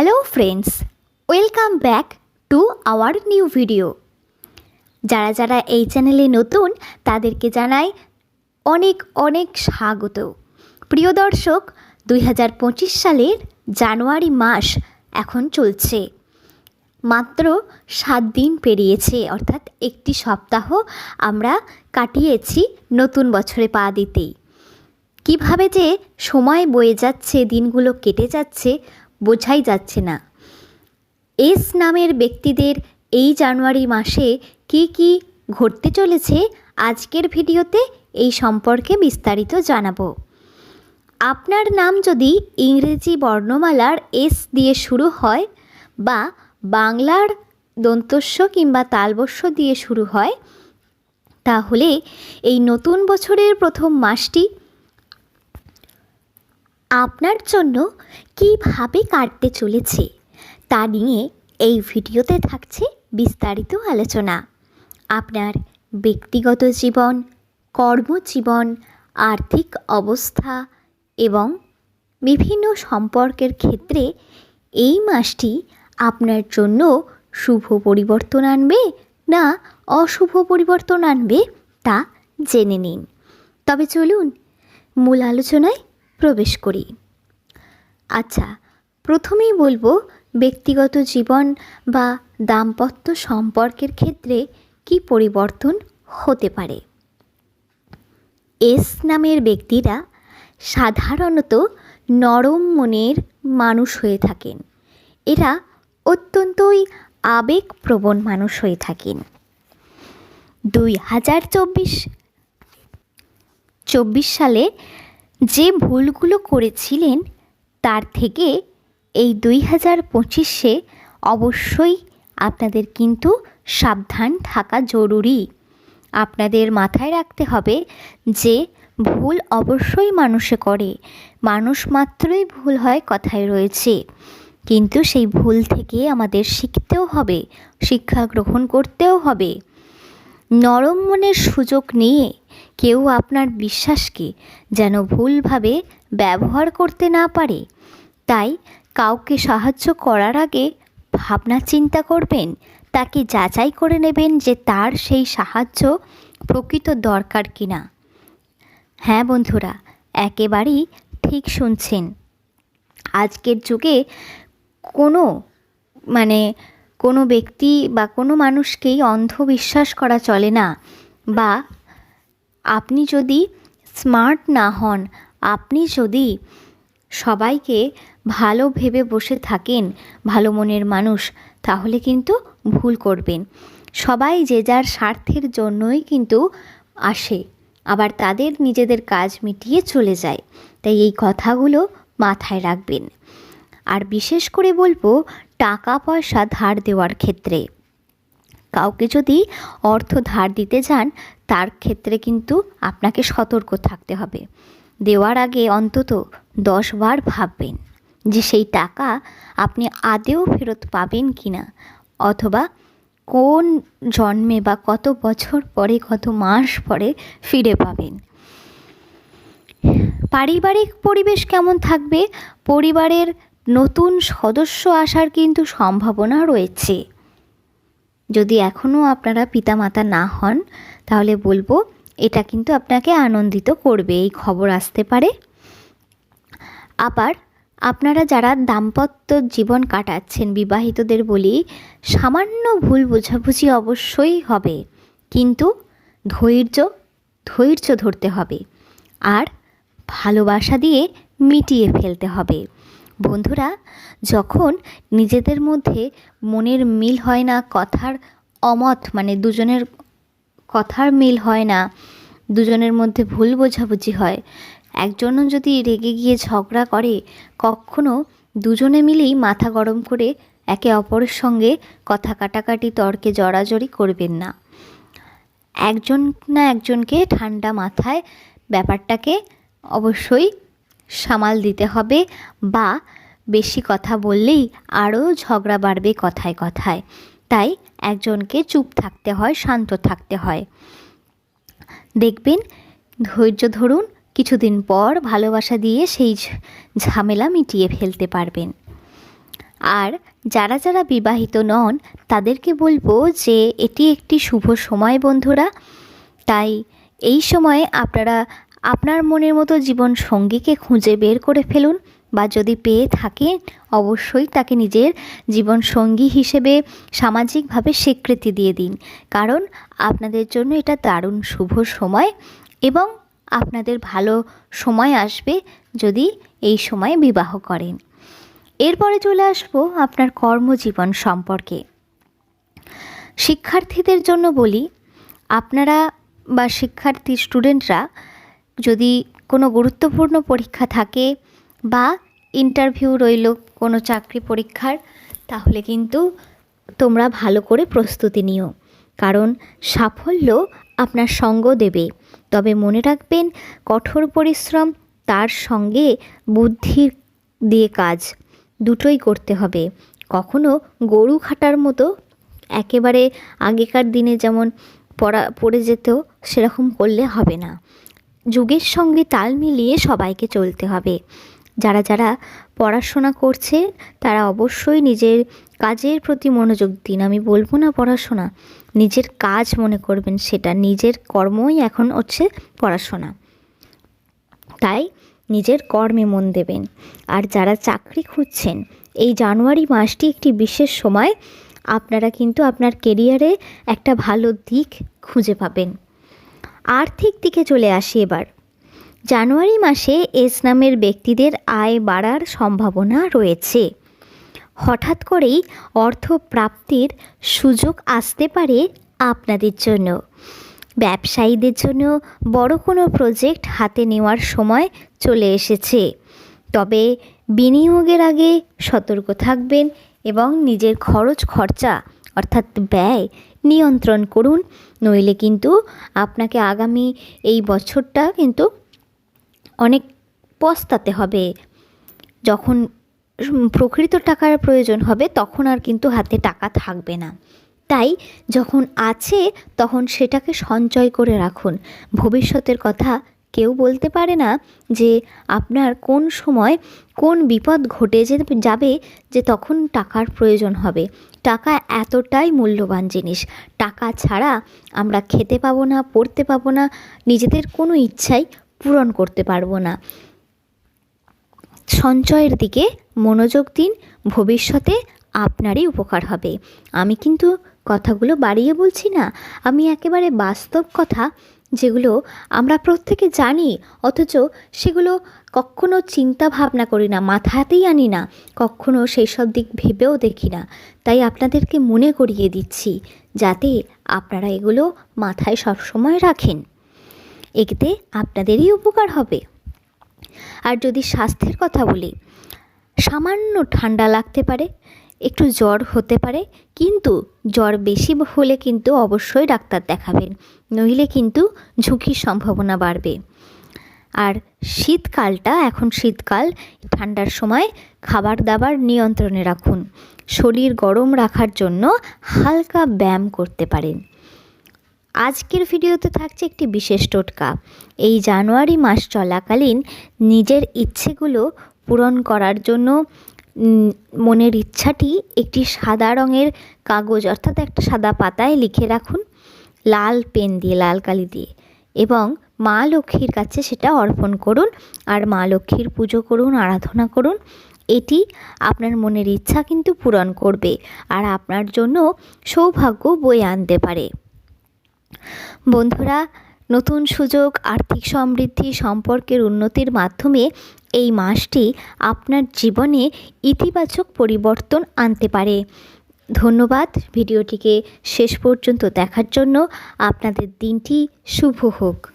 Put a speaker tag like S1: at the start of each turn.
S1: Hello friends welcome back to our new video যারা যারা এই চ্যানেলে নতুন, তাদেরকে জানাই অনেক অনেক স্বাগত। প্রিয় দর্শক, দুই হাজার পঁচিশ সালের জানুয়ারি মাস এখন চলছে। মাত্র সাত দিন পেরিয়েছে, অর্থাৎ একটি সপ্তাহ আমরা কাটিয়েছি নতুন বছরে পা দিতেই। কীভাবে যে সময় বয়ে যাচ্ছে, দিনগুলো কেটে যাচ্ছে বোঝাই যাচ্ছে না। এস নামের ব্যক্তিদের এই জানুয়ারি মাসে কি কি ঘটতে চলেছে আজকের ভিডিওতে এই সম্পর্কে বিস্তারিত জানাব। আপনার নাম যদি ইংরেজি বর্ণমালার এস দিয়ে শুরু হয় বা বাংলার দন্তস্য কিংবা তালবস্য দিয়ে শুরু হয়, তাহলে এই নতুন বছরের প্রথম মাসটি আপনার জন্য কীভাবে কাটতে চলেছে তা নিয়ে এই ভিডিওতে থাকছে বিস্তারিত আলোচনা। আপনার ব্যক্তিগত জীবন, কর্মজীবন, আর্থিক অবস্থা এবং বিভিন্ন সম্পর্কের ক্ষেত্রে এই মাসটি আপনার জন্য শুভ পরিবর্তন আনবে না অশুভ পরিবর্তন আনবে তা জেনে নিন। তবে চলুন মূল আলোচনায় প্রবেশ করি। আচ্ছা প্রথমেই বলব, ব্যক্তিগত জীবন বা দাম্পত্য সম্পর্কের ক্ষেত্রে কি পরিবর্তন হতে পারে? এস নামের ব্যক্তিরা সাধারণত নরম মনের মানুষ হয়ে থাকেন। এরা অত্যন্তই আবেগপ্রবণ মানুষ হয়ে থাকেন। দুই হাজার চব্বিশ চব্বিশ সালে যে ভুলগুলো করেছিলেন, তার থেকে এই দুই হাজার পঁচিশে অবশ্যই আপনাদের কিন্তু সাবধান থাকা জরুরি। আপনাদের মাথায় রাখতে হবে যে ভুল অবশ্যই মানুষে করে। মানুষ মাত্রই ভুল হয় কথায় রয়েছে। কিন্তু সেই ভুল থেকে আমাদের শিখতেও হবে, শিক্ষা গ্রহণ করতেও হবে। নরম মনের সুযোগ নিয়ে কেউ আপনার বিশ্বাসকে যেন ভুলভাবে ব্যবহার করতে না পারে। তাই কাউকে সাহায্য করার আগে ভাবনা চিন্তা করবেন, তাকে যাচাই করে নেবেন যে তার সেই সাহায্য প্রকৃত দরকার কিনা। হ্যাঁ বন্ধুরা, একেবারেই ঠিক শুনছেন। আজকের যুগে কোনো মানে কোনো ব্যক্তি বা কোনো মানুষকেই অন্ধবিশ্বাস করা চলে না বা আপনি যদি স্মার্ট না হন, আপনি যদি সবাইকে ভালো ভেবে বসে থাকেন, ভালো মনের মানুষ, তাহলে কিন্তু ভুল করবেন। সবাই যে যার স্বার্থের জন্যই কিন্তু আসে, আবার তাদের নিজেদের কাজ মিটিয়ে চলে যায়। তাই এই কথাগুলো মাথায় রাখবেন। আর বিশেষ করে বলব টাকা পয়সা ধার দেওয়ার ক্ষেত্রে। কাউকে যদি অর্থ ধার দিতে যান, তার ক্ষেত্রে কিন্তু আপনাকে সতর্ক থাকতে হবে। দেওয়ার আগে অন্তত দশবার ভাববেন যে সেই টাকা আপনি আদেও ফেরত পাবেন কি না অথবা কোন জন্মে বা কত বছর পরে, কত মাস পরে ফিরে পাবেন। পারিবারিক পরিবেশ কেমন থাকবে? পরিবারের নতুন সদস্য আসার কিন্তু সম্ভাবনা রয়েছে। যদি এখনও আপনারা পিতামাতা না হন, তাহলে বলব এটা কিন্তু আপনাকে আনন্দিত করবে, এই খবর আসতে পারে। আবার আপনারা যারা দাম্পত্য জীবন কাটাচ্ছেন, বিবাহিতদের বলি, সামান্য ভুল বোঝাবুঝি অবশ্যই হবে, কিন্তু ধৈর্য ধৈর্য ধরতে হবে, আর ভালোবাসা দিয়ে মিটিয়ে ফেলতে হবে। বন্ধুরা, যখন নিজেদের মধ্যে মনের মিল হয় না, কথার অমত মানে দুজনের কথার মিল হয় না, দুজনের মধ্যে ভুল বোঝাবুঝি হয়, একজনও যদি রেগে গিয়ে ঝগড়া করে, কখনো দুজনে মিলেই মাথা গরম করে একে অপরের সঙ্গে কথা কাটাকাটি, তর্কে জড়াজড়ি করবেন না। একজন না একজনকে ঠান্ডা মাথায় ব্যাপারটাকে অবশ্যই সামাল দিতে হবে বা বেশি কথা বললেই আরও ঝগড়া বাড়বে কথায় কথায়। তাই একজনকে চুপ থাকতে হয়, শান্ত থাকতে হয়। দেখবেন, ধৈর্য ধরুন, কিছুদিন পর ভালোবাসা দিয়ে সেই ঝামেলা মিটিয়ে ফেলতে পারবেন। আর যারা যারা বিবাহিত নন, তাদেরকে বলব যে এটি একটি শুভ সময় বন্ধুরা। তাই এই সময়ে আপনারা আপনার মনের মতো জীবন সঙ্গীকে খুঁজে বের করে ফেলুন বা যদি পেয়ে থাকেন অবশ্যই তাকে নিজের জীবন সঙ্গী হিসেবে সামাজিকভাবে স্বীকৃতি দিয়ে দিন। কারণ আপনাদের জন্য এটা দারুণ শুভ সময় এবং আপনাদের ভালো সময় আসবে যদি এই সময়ে বিবাহ করেন। এরপরে চলে আসব আপনার কর্মজীবন সম্পর্কে। শিক্ষার্থীদের জন্য বলি, আপনারা বা শিক্ষার্থী স্টুডেন্টরা যদি কোনো গুরুত্বপূর্ণ পরীক্ষা থাকে বা ইন্টারভিউ রইল কোনো চাকরি পরীক্ষার, তাহলে কিন্তু তোমরা ভালো করে প্রস্তুতি নিও। কারণ সাফল্য আপনার সঙ্গ দেবে। তবে মনে রাখবেন, কঠোর পরিশ্রম তার সঙ্গে বুদ্ধি দিয়ে কাজ দুটোই করতে হবে। কখনো গরু খাটার মতো একেবারে আগেকার দিনে যেমন পড়া, পড়ে যেত, সেরকম করলে হবে না। যুগের সঙ্গে তাল মিলিয়ে সবাইকে চলতে হবে। যারা যারা পড়াশোনা করছে, তারা অবশ্যই নিজের কাজের প্রতি মনোযোগ দিন। আমি বলব না পড়াশোনা, নিজের কাজ মনে করবেন সেটা। নিজের কর্মই এখন হচ্ছে পড়াশোনা। তাই নিজের কর্মে মন দেবেন। আর যারা চাকরি খুঁজছেন, এই জানুয়ারি মাসটি একটি বিশেষ সময়। আপনারা কিন্তু আপনার কেরিয়ারে একটা ভালো দিক খুঁজে পাবেন। আর্থিক দিকে চলে আসি এবার। জানুয়ারি মাসে এস নামের ব্যক্তিদের আয় বাড়ার সম্ভাবনা রয়েছে। হঠাৎ করেই অর্থ প্রাপ্তির সুযোগ আসতে পারে আপনাদের জন্য। ব্যবসায়ীদের জন্য বড় কোনো প্রজেক্ট হাতে নেওয়ার সময় চলে এসেছে। তবে বিনিয়োগের আগে সতর্ক থাকবেন এবং নিজের খরচ খরচা অর্থাৎ ব্যয় নিয়ন্ত্রণ করুন। নইলে কিন্তু আপনাকে আগামী এই বছরটা কিন্তু অনেক পস্তাতে হবে। যখন প্রকৃত টাকার প্রয়োজন হবে তখন আর কিন্তু হাতে টাকা থাকবে না। তাই যখন আছে তখন সেটাকে সঞ্চয় করে রাখুন। ভবিষ্যতের কথা কেউ বলতে পারে না যে আপনার কোন সময় কোন বিপদ ঘটে যে যাবে যে তখন টাকার প্রয়োজন হবে। টাকা এতটাই মূল্যবান জিনিস। টাকা ছাড়া আমরা খেতে পাবো না, পড়তে পাবো না, নিজেদের কোনো ইচ্ছাই পূরণ করতে পারব না। সঞ্চয়ের দিকে মনোযোগ দিন, ভবিষ্যতে আপনারই উপকার হবে। আমি কিন্তু কথাগুলো বাড়িয়ে বলছি না। আমি একেবারে বাস্তব কথা যেগুলো আমরা প্রত্যেকে জানি, অথচ সেগুলো কখনো চিন্তা ভাবনা করি না, মাথাতেই আনি না, কখনো সেই সব দিক ভেবেও দেখি না। তাই আপনাদেরকে মনে করিয়ে দিচ্ছি, যাতে আপনারা এগুলো মাথায় সবসময় রাখেন। এতে আপনাদেরই উপকার হবে। আর যদি স্বাস্থ্যের কথা বলি, সামান্য ঠান্ডা লাগতে পারে একটু জ্বর হতে পারে, কিন্তু জ্বর বেশি হলে কিন্তু অবশ্যই ডাক্তার দেখাবেন, নইলে কিন্তু ঝুঁকির সম্ভাবনা বাড়বে। আর শীতকালটা, এখন শীতকাল, ঠান্ডার সময় খাবার দাবার নিয়ন্ত্রণে রাখুন। শরীর গরম রাখার জন্য হালকা ব্যায়াম করতে পারেন। আজকের ভিডিওতে থাকছে একটি বিশেষ টোটকা। এই জানুয়ারি মাস চলাকালীন নিজের ইচ্ছেগুলো পূরণ করার জন্য মনের ইচ্ছাটি একটি সাদা রঙের কাগজ, অর্থাৎ একটা সাদা পাতায় লিখে রাখুন, লাল পেন দিয়ে, লাল কালি দিয়ে। এবং মা লক্ষ্মীর কাছে সেটা অর্পণ করুন, আর মা লক্ষ্মীর পুজো করুন, আরাধনা করুন। এটি আপনার মনের ইচ্ছা কিন্তু পূরণ করবে, আর আপনার জন্য সৌভাগ্য বয়ে আনতে পারে। বন্ধুরা নতুন সুযোগ, আর্থিক সমৃদ্ধি সম্পর্কের উন্নতির মাধ্যমে এই মাসটি আপনার জীবনে ইতিবাচক পরিবর্তন আনতে পারে। ধন্যবাদ। ভিডিওটিকে শেষ পর্যন্ত দেখার জন্য আপনাদের দিনটি শুভ হোক।